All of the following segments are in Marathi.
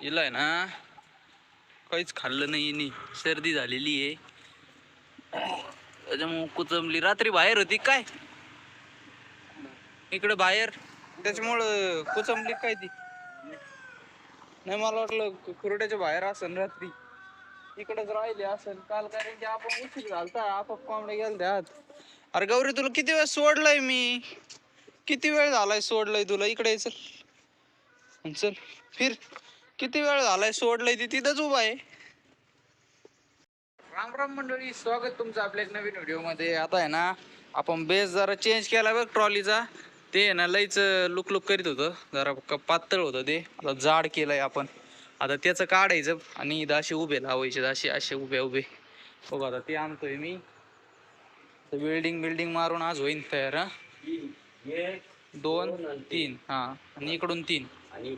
हिला आहे ना. काहीच खाल्लं नाही नी सर्दी झालेली आहे. त्याच्यामुळं कुचमली. रात्री बाहेर होती काय? इकडे बाहेर. त्याच्यामुळं कुचमली काय ती? नाही मला वाटलं कुरड्याच्या बाहेर असन रात्री. इकडेच राहिले असन. काल कारण की आपण उशीर घालता आपाप कोंबड्या गेल त्यात अरे गौरी तुला किती वेळ सोडलंय मी? किती वेळ झालाय सोडलंय तुला? इकडे चल. चल फिर. किती वेळ झालाय? सोडलंय ती तिथंच उभा आहे. राम राम मंडळी स्वागत तुमचं आपल्या एक नवीन व्हिडिओमध्ये आता आहे ना आपण बेस जरा चेंज केला बघ ट्रॉलीचा. ते आहे ना लईच लुक लुक करीत होतं. जरा क- पातळ होतं ते. आता जाड केलंय आपण. आता त्याचं काढायचं आणि इथं असे उभे लावायचे. असे असे उभे उभे. बघ आता ते आणतोय मी. बिल्डिंग बिल्डिंग मारून आज होईन तयार हा. दोन तीन. हा. आणि इकडून तीन. आणि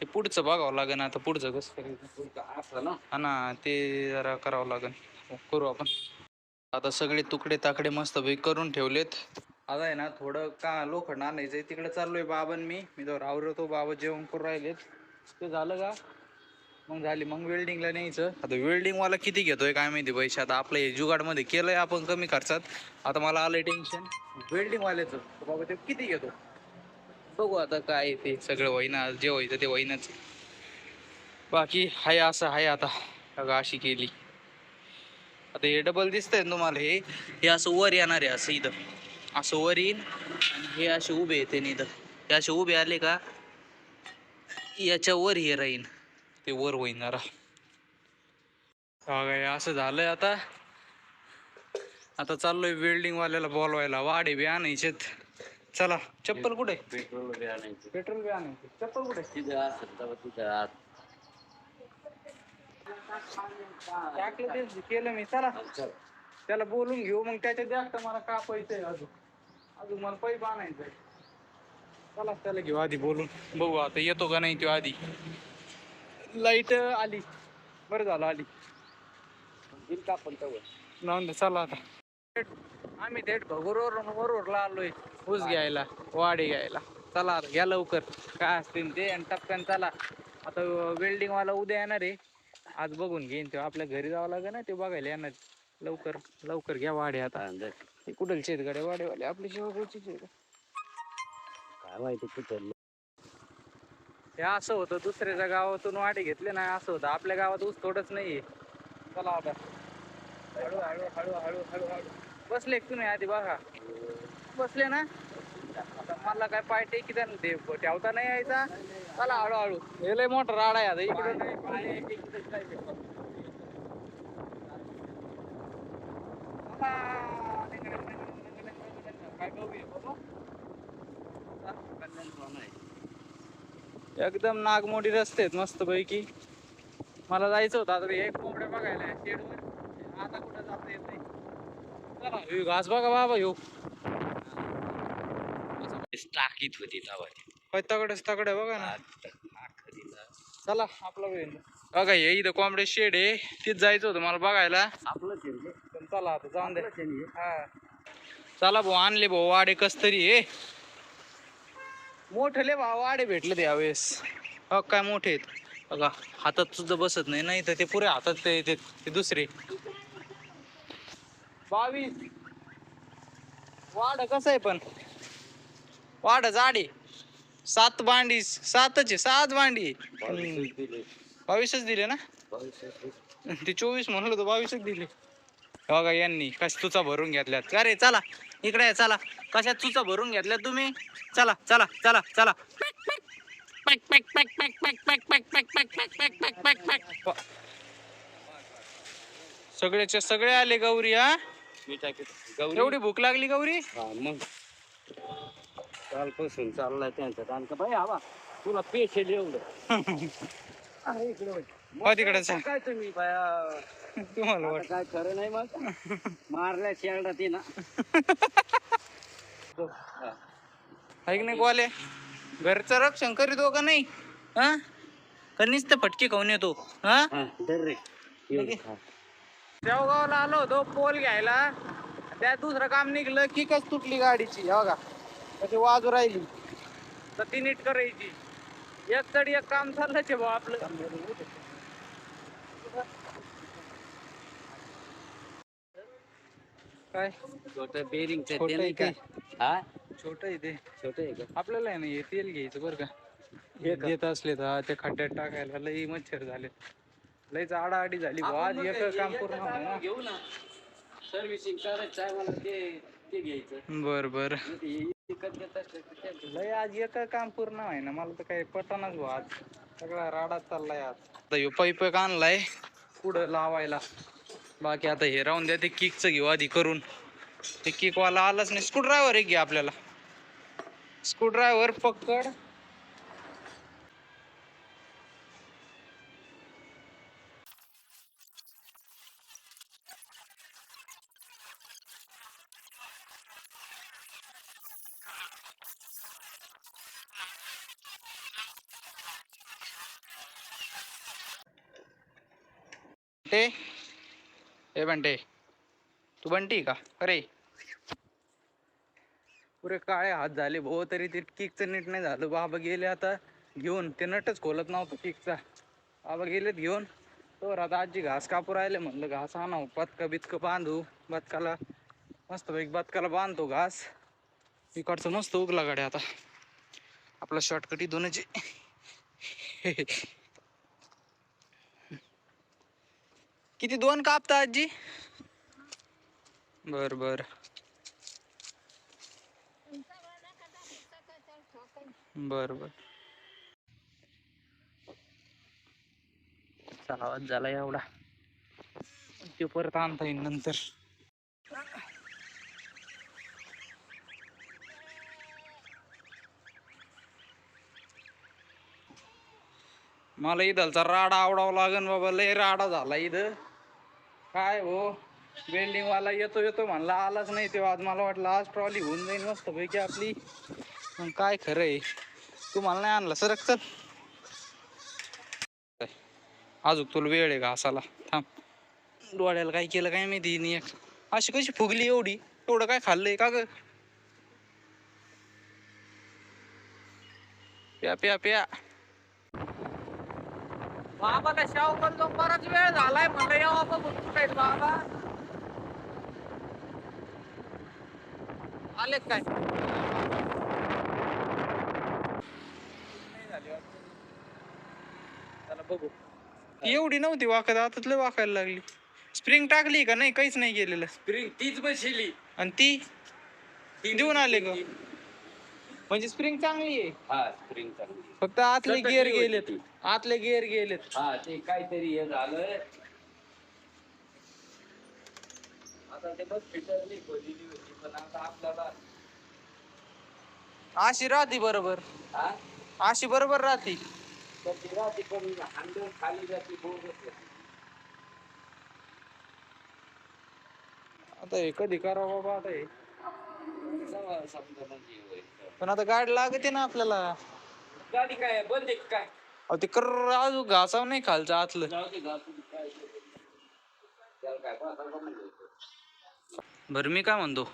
ते पुढचं बघावं लागेल आता पुढचं कसं करायचं हा ना ते जरा करावं लागेल. करू आपण. आता सगळे तुकडे ताकडे मस्त करून ठेवलेत. आता आहे ना थोडं का लोखंड आणायचंय तिकडे चाललोय बाबान मी. मी तर आवरतो बाबा जेवण करून राहिलेत. ते झालं का? मग झाली मग वेल्डिंगला न्यायचं. आता वेल्डिंग वाला किती घेतोय काय माहिती पैसे आता आपलं हे जुगाडमध्ये केलंय आपण कमी खर्चात. आता मला आलंय टेन्शन वेल्डिंग वाल्याचं. तर बाबा ते किती घेतो? बघू आता काय ते सगळं होईना जे व्हायचं ते होईनच बाकी हाय असं हाय आता अगं अशी केली. आता हे डबल दिसतंय ना तुम्हाला हे? हे असं वर येणार आहे असं इथं. असं वर येईल आणि हे असे उभे येते इथं. हे असे उभे आले का? याच्या वर हे राहीन. ते वर होईन जरा. असं झालंय आता. आता चाललोय वेल्डिंग वाल्याला बोलवायला. वाडे बी आणायचेत. चला. चप्पल कुठे? पेट्रोल बी आणायचं. पेट्रोल बी आणायचे. चप्पल कुठे? तिथं असेल तेव्हा तिथं आत टाकलं तेच केलं मी. चला. त्याला बोलून घेऊ. मग त्याच्या जास्त मला का पैसे अजून. अजून मला पैप आणायचंय. चला त्याला घेऊ आधी बोलून. बघू आता येतो का नाही तो आधी. लाइट आली. बरं झालं आली. बिल कापल तेव्हा नंद चला आता. आम्ही थेट भगूरवर वरवरला आलोय ऊस घ्यायला वाडे घ्यायला. चला आता घ्या लवकर. काय असतील ते आणि टपकन चला. आता वेल्डिंग वाला उद्या येणार आहे. आज बघून घेईन ते आपल्या घरी जावं लागेल ना ते बघायला येणार. लवकर लवकर घ्या वाडे आता. अंदर ते कुठलचे आहेत गाड्या वाडेवाले आपले का? काय माहिती कुठं. हे असं होतं दुसऱ्याच्या गावातून वाटे घेतले नाही असं होतं. आपल्या गावात ऊस थोडंच नाहीये. चला आता. हळू हळू हळू हळू हळू हळू. बसले का तुम्ही आधी बघा. बसले ना? आता मला काय पाय टेकी द्या ते ठेवता नाही यायचा? चला हळूहळू. हे लय मोठं राड आहे आता इकडे नाही एकदम नागमोडी रस्ते आहेत मस्त पैकी मला जायचं होतं आता एक कोंबड्या बघायला शेडवर. आता कुठं जाता येत नाही. चला ह्यो घास बघा बाबा ह्यो टाकीत होती तेव्हा ती. काय तगडच तगड बघा ना. चला आपला वेळ बघा हे इथं कोंबड्या शेड आहे. तिथं जायचं होतं मला बघायला. पण चला आता जाऊन दे. हे. हा. चला भाऊ आणले भाऊ वाडे कस तरी हे मोठले भाऊ वाडे भेटले ते यावेळेस. हो काय मोठे आहेत. बघा हातात सुद्धा बसत नाही. नाही तर ते पुरे हातात ते दुसरे. बावीस. वाड कसं आहे पण? वाड जाडे. सात बांडी सातच आहे सात बांडी बावीसच दिले. ना. ते चोवीस म्हणलं तर बावीसच दिले. बघा यांनी कश तुचा भरून घेतल्यात. का रे चला इकडे चला. कशात तुचा भरून घेतल्यात तुम्ही? चला चला चला चला. सगळ्याचे सगळे आले गौरी हा? गौरी? एवढी भूक लागली गौरी? हा मग. कालपासून चाललाय त्यांचं कारण का बाई हवा तुला पेशल एवढं. अरे इकडे वळ. हो तिकडे. काय तुम्ही बाया? तुम्हाला आता वाट काय खरं नाही मग? मारल्या शेरडा ते ना ऐक नाही गोले घरचं रक्षण करीतो का नाही हा? का नुसतं फटके खाऊन येतो हा? हा धर रे. एवढं खा. शेवगावला आलो होतो पोल घ्यायला. त्यात दुसरं काम निघलं किकच तुटली गाडीची हे बघा. कशी वाजू राहिली. तर ती नीट करायची. एक तरी एक काम चाललंच आहे भाऊ आपलं. काय? छोट बेरिंग छोटं आहे का? हा? छोट आहे ते. छोट आहे का? आपल्याला आहे ना हे तेल घ्यायचं बरं का. हे का? देत असले तर हा, ते खड्ड्यात टाकायला लई मच्छर झाले. लईच आडाआडी झाली आज एक काम हे पूर्ण घेऊ ना. सर्व्हिसिंग करायचं आहे मला ते ते घ्यायचं. बर बर. लय आज एक काम पूर्ण आहे ना मला तर काही पटानाच भाऊ आज. सगळा राडा चाललाय आज. आता ह्यो पाईप आणलाय. पुढं लावायला. बाकी आता हे राहून द्या ते किकचं घेऊ आधी करून. ते किक वाला आलाच नाही. स्क्रू ड्रायव्हर एक घे आपल्याला. स्क्रू ड्रायव्हर पकड. बंटे? ए बंटे तू बंटी का? अरे. पुरे काळे हात झाले भाऊ तरी ते किकचं नीट नाही झालं. बाबा गेले आता घेऊन. ते नटच खोलत नव्हतं किकचा. बाबा गेलेत घेऊन. तर आता आजी घास कापू राहिले म्हणलं घास आणा बदका बितकं बांधू. बदकाला मस्त पैकी बदकाला बांधतो घास. इकडचं मस्त उगला गाड्या आता. आपला शॉर्टकट दोनच किती दोन कापता आजी? बर बर. बर बर. चला आवाज झाला एवढा. ते परत आणता येईल नंतर. मला इथलचा राडा आवडावा लागन बाबा. लय राडा झाला इथं. काय हो? वेल्डिंग वाला येतो येतो म्हणला आलाच नाही तेव्हा. आज मला वाटलं आज ट्रॉली होऊन जाईल मस्त पैकी आपली. पण काय खरं आहे? तू मला नाही आणला सरक चल. अजून तुला वेळ आहे घासाला थांब. डोळ्याला काय केलं काय माहिती नाही एक. अशी कशी फुगली एवढी? एवढं काय खाल्लंय का ग? प्या प्या प्या. बाबाला शाव करतो बराच वेळ यावं बाबा आलेत काय? बघू. एवढी नव्हती वाकत आता लय वाकायला लागली. स्प्रिंग टाकली का नाही? काहीच नाही गेलेलं. स्प्रिंग तीच बसली आणि ती देऊन आले का म्हणजे स्प्रिंग चांगली आहे? हा स्प्रिंग चांगली फक्त आतले गिअर गेलेत. आतले गिअर गेलेत. हा ते काहीतरी हे झालं. आता ते बस होती पण आता आपल्याला अशी राहते बरोबर हा अशी बरोबर राहते तर ती राहते पण हांडून खाली जाते बोगस होती. आता हे कधी करावं बाबा आता हे तेव्हा समजा म्हणजे होईल. पण आता गाडी लागते ना आपल्याला गाडी काय आहे? बंद आहे का काय अहो ते कर अजून घासाव नाही खालचं आतलं जाऊ दे घासून काय त्याला काय पाहता का म्हणजे? बरं मी काय म्हणतो?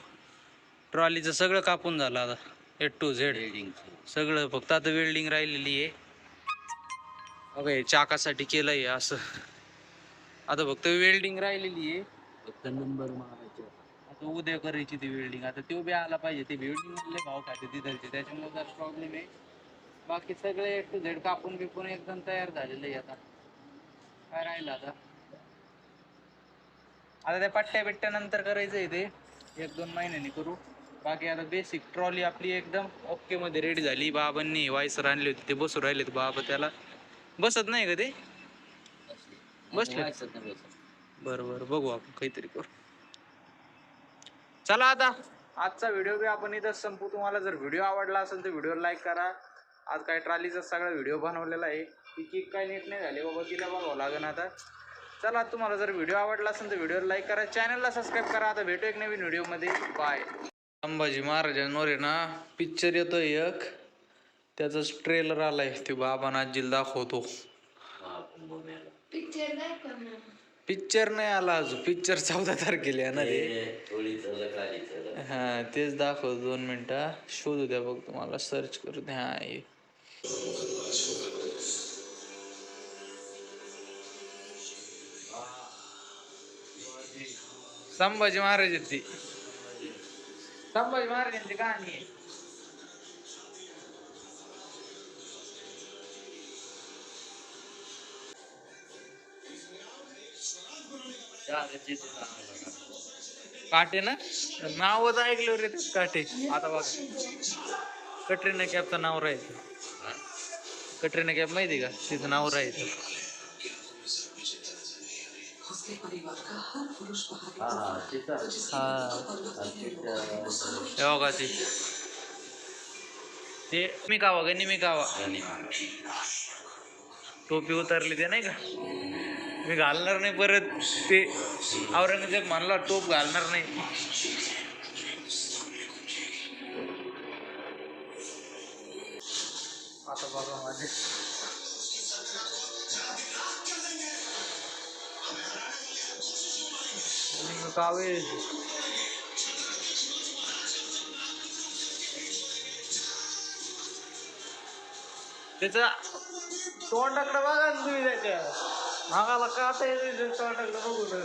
ट्रॉलीचं सगळं कापून झालं आता ए टू झेड सगळं फक्त आता वेल्डिंग राहिलेली आहे. बघा हे चाकासाठी केलंय असं. आता फक्त वेल्डिंग राहिलेली आहे. फक्त नंबर मारायचे आता. उद्या करायची ती वेल्डिंग आता तो बी आला पाहिजे. ते वेल्डिंग भाव खाते तिथलचे. त्याच्यामुळे जरा प्रॉब्लेम आहे. बाकी सगळे ए टू झेड कापून बिपून एकदम तयार झालेलं आहे आता. काय राहिलं आता? आता त्या पट्ट्या बिट्ट्या नंतर करायचं आहे ते. एक दोन महिन्यांनी करू. बाकी आता बेसिक ट्रॉली आपली एकदम ओके मध्ये रेडी झाली. बाबांनी वायसर आणली होती. ते बसू राहिलेत बाबा त्याला. बसत नाही का ते? बसले? बरं बरं. बघू आपण काहीतरी करू. चला आता. आजचा व्हिडिओ बी आपण इथं संपू तुम्हाला जर व्हिडिओ आवडला असेल तर व्हिडिओ लाईक करा. आज काय ट्रॉलीचा सगळा व्हिडिओ बनवलेला आहे. ती किक काय नीट नाही झाली. बाबा तिला बघावं लागेल आता. चला तुम्हाला जर व्हिडिओ आवडला असेल तर व्हिडिओ लाईक करा चॅनलला सबस्क्राईब करा. आता भेटू एक नवीन व्हिडिओमध्ये बाय संभाजी महाराजांवर आहे ना पिक्चर येतोय एक. त्याचाच ट्रेलर आलाय ते बाबांना आजीला दाखवतो. पिक्चर नाही करणार. पिक्चर नाही आला अजून. पिक्चर चौदा तारखेला येणार आहे हा तेच दाखव दोन मिनिटं. शोधू द्या बघ तुम्हाला सर्च करू द्या. हा. संभाजी महाराज आहेत ती संभाजी महाराजांची कहाणी आहे. काटे ना? नावच ऐकलं रे ते काटे. आता बघ. कटरीना कॅपचं नाव राहायचं. कटरीना कॅप माहिती का? तिचं नाव राहायचं. बघा ते. ते मी कावा गणी मी कावा टोपी उतरली ते नाही का? मी घालणार नाही परत. ते औरंगजेब म्हणला टोप घालणार नाही. आता बघा माझे. कावे त्याचा तोंडाकडे बघा ना तुम्ही त्याच्या. मागाला का येते तोंडाकडे बघून.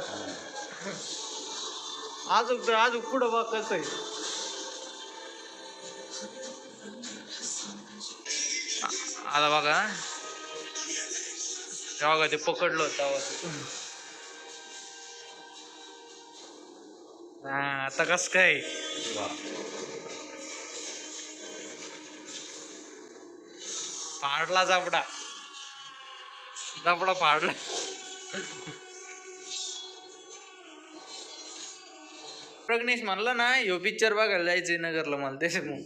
अजून तर अजून पुढं बघ कसं आहे. आ- आता बघा. ते बघा ते पकडलं होतं हा आता कस काय? फाडला जापडा जापडा फाडला प्रग्नेश म्हणलं ना ह्यो पिक्चर बघायला जायचंय नगरला मला त्याच्यामुळे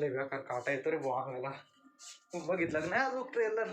लय बेकार काटा येतो रे बुवा बघितलं नाही नाही ट्रेलर